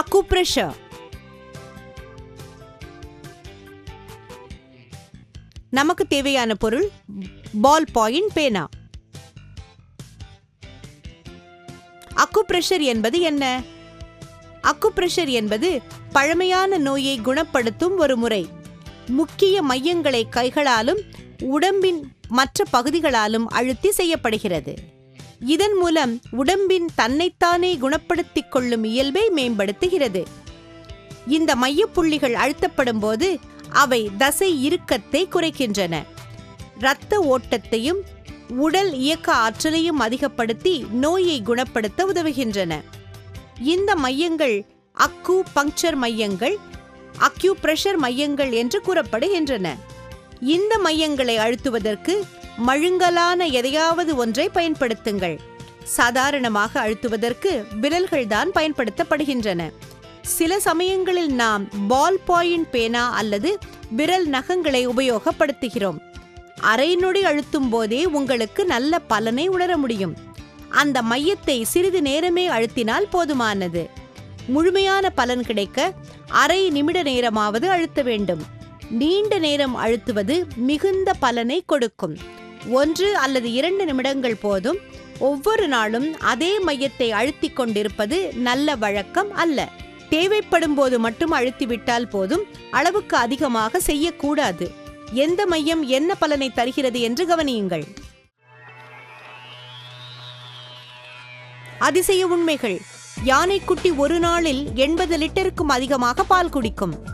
Acupressure நமக்கு தேவையான பொருள் பால் பாயிண்ட் பேனா. அக்குப்ரெஷர் என்பது என்ன? அக்குப்ரெஷர் என்பது பழமையான நோயை குணப்படுத்தும் ஒரு முறை. முக்கிய மையங்களை கைகளாலும் உடம்பின் மற்ற பகுதிகளாலும் அழுத்தி செய்யப்படுகிறது. இதன் மூலம் உடம்பின் தன்னைத்தானே குணப்படுத்திக் கொள்ளும் இயல்பை மேம்படுத்துகிறது. இந்த மையப்புள்ளிகள் அழுத்தப்படும் போது அவை தசை இறுக்கத்தை குறைக்கின்றன. இரத்த ஓட்டத்தையும் உடல் இயக்க ஆற்றலையும் அதிகப்படுத்தி நோயை குணப்படுத்த உதவுகின்றன. இந்த மையங்கள் அக்கு பங்க்சர் மையங்கள் அக்யூ பிரஷர் மையங்கள் என்று கூறப்படுகின்றன. இந்த மையங்களை அழுத்துவதற்கு மழுங்கலான எதையாவது ஒன்றை பயன்படுத்துங்கள். சாதாரணமாக அழுத்துவதற்கு விரல்கள்தான் பயன்படுத்தப்படுகின்றன. சில சமயங்களில் நாம் பால் பாயிண்ட் பேனா அல்லது விரல் நகங்களை உபயோகப்படுத்துகிறோம். அரை நொடி அழுத்தும் போதே உங்களுக்கு நல்ல பலனை உணர முடியும். அந்த மையத்தை சிறிது நேரமே அழுத்தினால் போதுமானது. முழுமையான பலன் கிடைக்க அரை நிமிட நேரமாவது அழுத்த வேண்டும். நீண்ட நேரம் அழுத்துவது மிகுந்த பலனை கொடுக்கும். ஒன்று அல்லது இரண்டு நிமிடங்கள் போதும். ஒவ்வொரு நாளும் அதே மையத்தை அழுத்திக் கொண்டிருப்பது நல்ல வழக்கம் அல்ல. தேவைப்படும் போது மட்டும் அழுத்திவிட்டால் போதும். அளவுக்கு அதிகமாக செய்யக்கூடாது. எந்த மையம் என்ன பலனை தருகிறது என்று கவனியுங்கள். அதிசய உண்மைகள். யானைக்குட்டி ஒரு நாளில் எண்பது லிட்டருக்கும் அதிகமாக பால் குடிக்கும்.